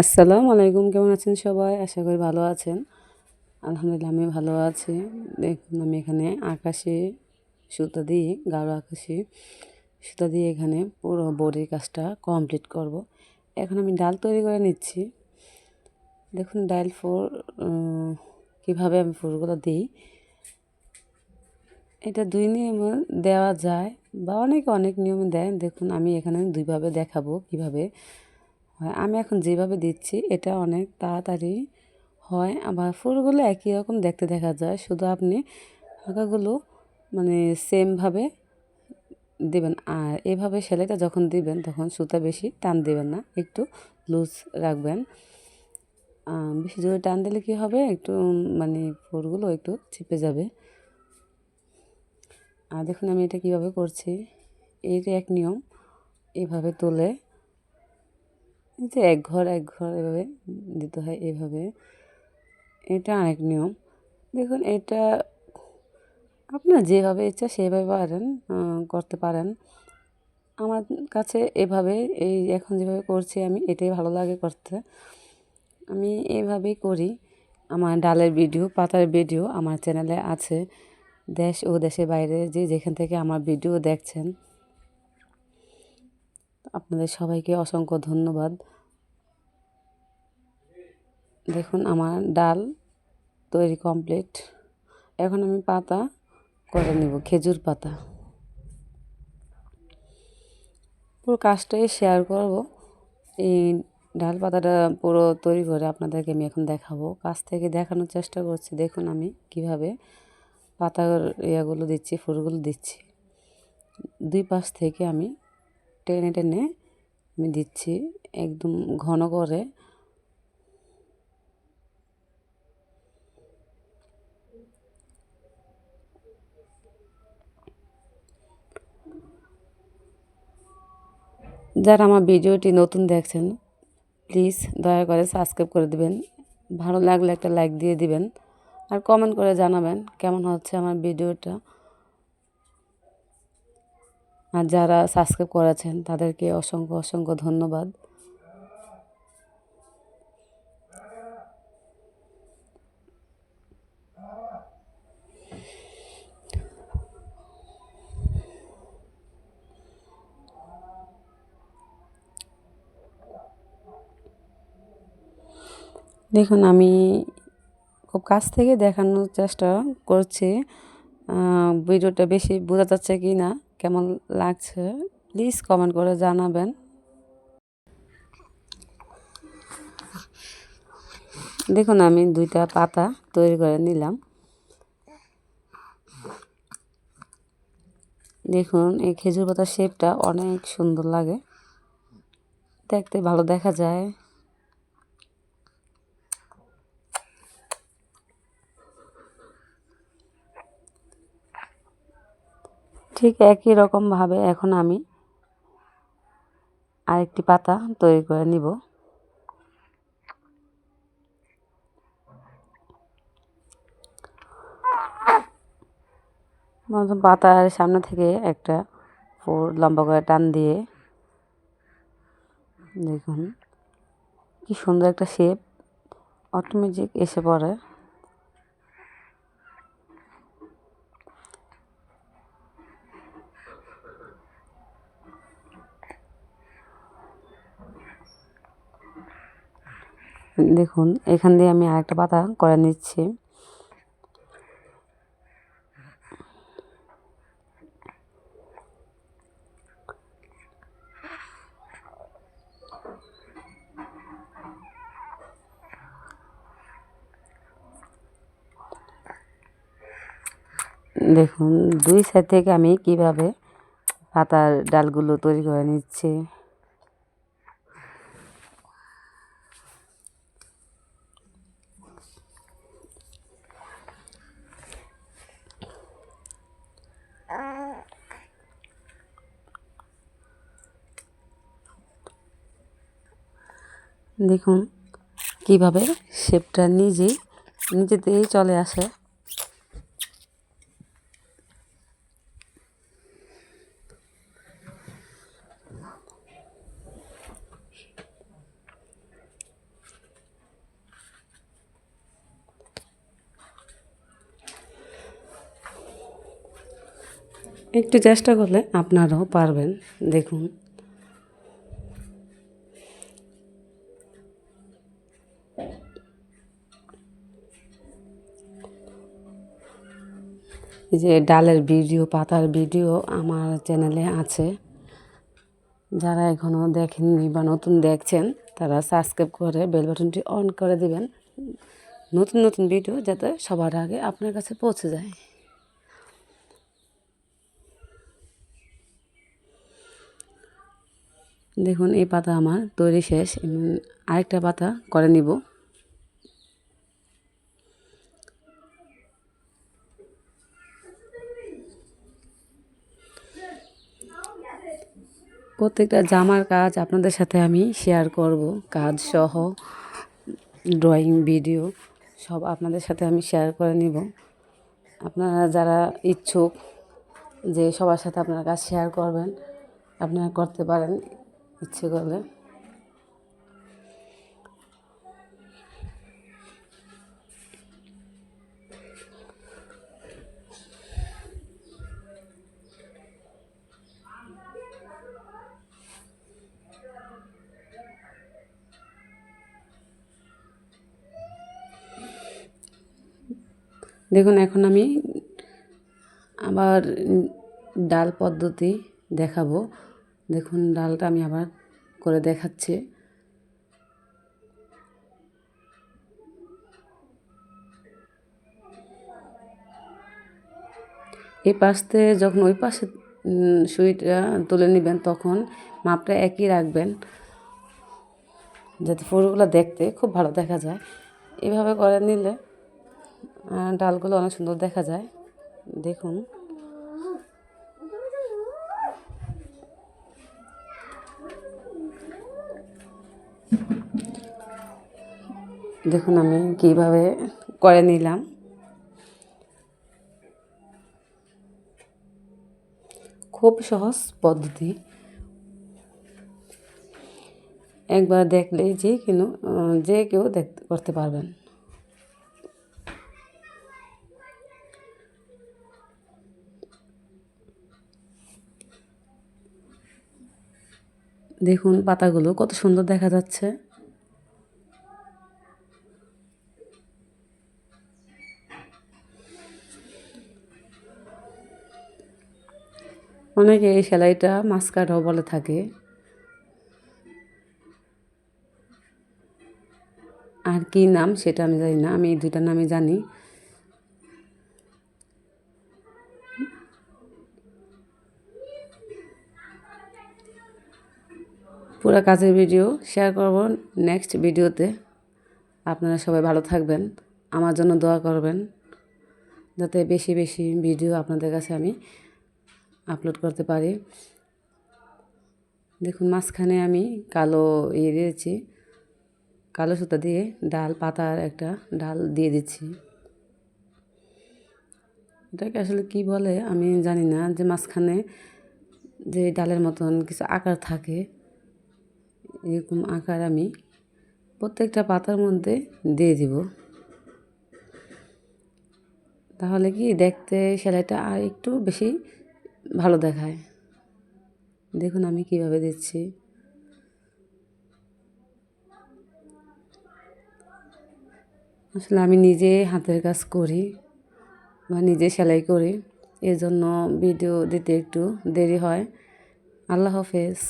আসসালামু আলাইকুম, কেমন আছেন সবাই? আশা করি ভালো আছেন। আলহামদুলিল্লাহ আমি ভালো আছি। দেখুন, আমি এখানে আকাশে সুতা দিয়ে, গাঢ় আকাশে সুতা দিয়ে এখানে পুরো বডির কাজটা কমপ্লিট করব। এখন আমি ডাল তৈরি করে নিচ্ছি। দেখুন, ডাল ফোর কীভাবে আমি ফুলগুলো দিই। এটা দুই নিয়মে দেওয়া যায়, বা অনেকে অনেক নিয়মে দেয়। দেখুন, আমি এখানে দুইভাবে দেখাবো কীভাবে হয়। আমি এখন যেভাবে দিচ্ছি, এটা অনেক তাড়াতাড়ি হয়। আবার ফুলগুলো একই রকম দেখতে দেখা যায়। শুধু আপনি ফাঁকাগুলো মানে সেমভাবে দেবেন। আর এভাবে সেলাইটা যখন দিবেন, তখন সুতা বেশি টান দেবেন না। একটু লুজ রাখবেন। বেশি জোরে টান দিলে কী হবে? একটু মানে ফুলগুলো একটু চিপে যাবে। আর দেখুন আমি এটা কীভাবে করছি। এইটা এক নিয়ম, এভাবে তুলে যে এক ঘর এক ঘর এভাবে দিতে হয়, এভাবে। এটা আরেক নিয়ম। দেখুন, এটা আপনার যেভাবে ইচ্ছা সেভাবে পারেন করতে পারেন। আমার কাছে এভাবে, এই এখন যেভাবে করছি আমি, এটাই ভালো লাগে করতে। আমি এভাবেই করি। আমার ডালের ভিডিও, পাতার ভিডিও আমার চ্যানেলে আছে। দেশ ও দেশের বাইরে যে যেখান থেকে আমার ভিডিও দেখছেন আপনাদের সবাইকে অসংখ্য ধন্যবাদ। দেখুন, আমার ডাল তৈরি কমপ্লিট এখন আমি পাতা করে নেব, খেজুর পাতা। পুরো কাজটাই শেয়ার করব। এই ডাল পাতাটা পুরো তৈরি করে আপনাদেরকে আমি এখন দেখাবো। কাছ থেকে দেখানোর চেষ্টা করছি, দেখুন আমি কীভাবে পাতার ইয়াগুলো দিচ্ছি, ফুলগুলো দিচ্ছি। দুই পাশ থেকে আমি টেনে টেনে আমি দিচ্ছি একদম ঘন করে। যারা আমার ভিডিওটি নতুন দেখছেন প্লিজ দয়া করে সাবস্ক্রাইব করে দিবেন। ভালো লাগলে একটা লাইক দিয়ে দিবেন। আর কমেন্ট করে জানাবেন কেমন হচ্ছে আমার ভিডিওটা। আর যারা সাবস্ক্রাইব করেছেন, তাদেরকে অসংখ্য অসংখ্য ধন্যবাদ। দেখুন, আমি খুব কাছ থেকে দেখানোর চেষ্টা করছি। ভিডিওটা বেশি বোঝা যাচ্ছে কি না কেমন লাগছে? প্লিজ কমেন্ট করে জানাবেন। দেখুন, আমি দুইটা পাতা তৈরি করে নিলাম। দেখুন, এই খেজুর পাতার শেপটা অনেক সুন্দর লাগে। দেখতে ভালো দেখা যায়। ঠিক একই রকমভাবে এখন আমি আরেকটি পাতা তৈরি করে নিব। পাতার সামনে থেকে একটা ফুল লম্বা করে টান দিয়ে দেখুন, কি সুন্দর একটা শেপ অটোমেটিক এসে পড়ে। দেখুন, এখান দিয়ে আমি আরেকটা পাতা করে নিচ্ছি। দেখুন, দুই সাইড থেকে আমি কীভাবে পাতার ডালগুলো তৈরি করে নিচ্ছি। দেখুন কীভাবে শেপটা নিজেই নিজেতেই চলে আসে। একটু চেষ্টা করলে আপনারাও পারবেন। দেখুন যে ডালের ভিডিও, পাতার ভিডিও আমার চ্যানেলে আছে। যারা এখনও দেখেননি বা নতুন দেখছেন, তারা সাবস্ক্রাইব করে বেল বাটনটি অন করে দিবেন। নতুন নতুন ভিডিও যাতে সবার আগে আপনার কাছে পৌঁছে যায়। দেখুন, এই পাতা আমার তৈরি শেষ। আরেকটা পাতা করে নিব। প্রত্যেকটা জামার কাজ আপনাদের সাথে আমি শেয়ার করব। কাজ সহ ড্রয়িং ভিডিও সব আপনাদের সাথে আমি শেয়ার করে নিব। আপনারা যারা ইচ্ছুক যে সবার সাথে আপনারা কাজ শেয়ার করবেন, আপনারা করতে পারেন ইচ্ছে করলে। দেখুন, এখন আমি আবার ডাল পদ্ধতি দেখাবো। দেখুন, ডালটা আমি আবার করে দেখাচ্ছি। এই পাশ থেকে যখন ওই পাশে সুইটা তুলে নেবেন, তখন মাপটা একই রাখবেন, যাতে ফুলগুলো দেখতে খুব ভালো দেখা যায়। এভাবে করে নিলে ডালগুলো অনেক সুন্দর দেখা যায়। দেখুন। দেখুন আমি কীভাবে করে নিলাম। খুব সহজ পদ্ধতি। একবার দেখলেই যে কেন যে কেউ দেখতে করতে পারবেন। দেখুন পাতাগুলো কত সুন্দর দেখা যাচ্ছে। অনেকে এই সেলাইটা মাস্কাটাও বলে থাকে। আর কি নাম সেটা আমি জানি না, আমি এই দুইটা নামই জানি। পুরো কাজের ভিডিও শেয়ার করব নেক্সট ভিডিওতে। আপনারা সবাই ভালো থাকবেন, আমার জন্য দোয়া করবেন, যাতে বেশি বেশি ভিডিও আপনাদের কাছে আমি আপলোড করতে পারি। দেখুন, মাঝখানে আমি কালো ইয়ে দিয়েছি, কালো সুতা দিয়ে ডাল, পাতার একটা ডাল দিয়ে দিচ্ছি। এটাকে আসলে কি বলে আমি জানি না, যে মাঝখানে যে ডালের মতন কিছু আকার থাকে এরকম আকার আমি প্রত্যেকটা পাতার মধ্যে দিয়ে দিব। তাহলে কি দেখতে সেলাইটা আর একটু বেশি ভালো দেখায়। দেখুন আমি কীভাবে দিচ্ছি। আসলে আমি নিজে হাতের কাজ করি বা নিজে সেলাই করি এর জন্য ভিডিও দিতে একটু দেরি হয়। আল্লাহ হাফেজ।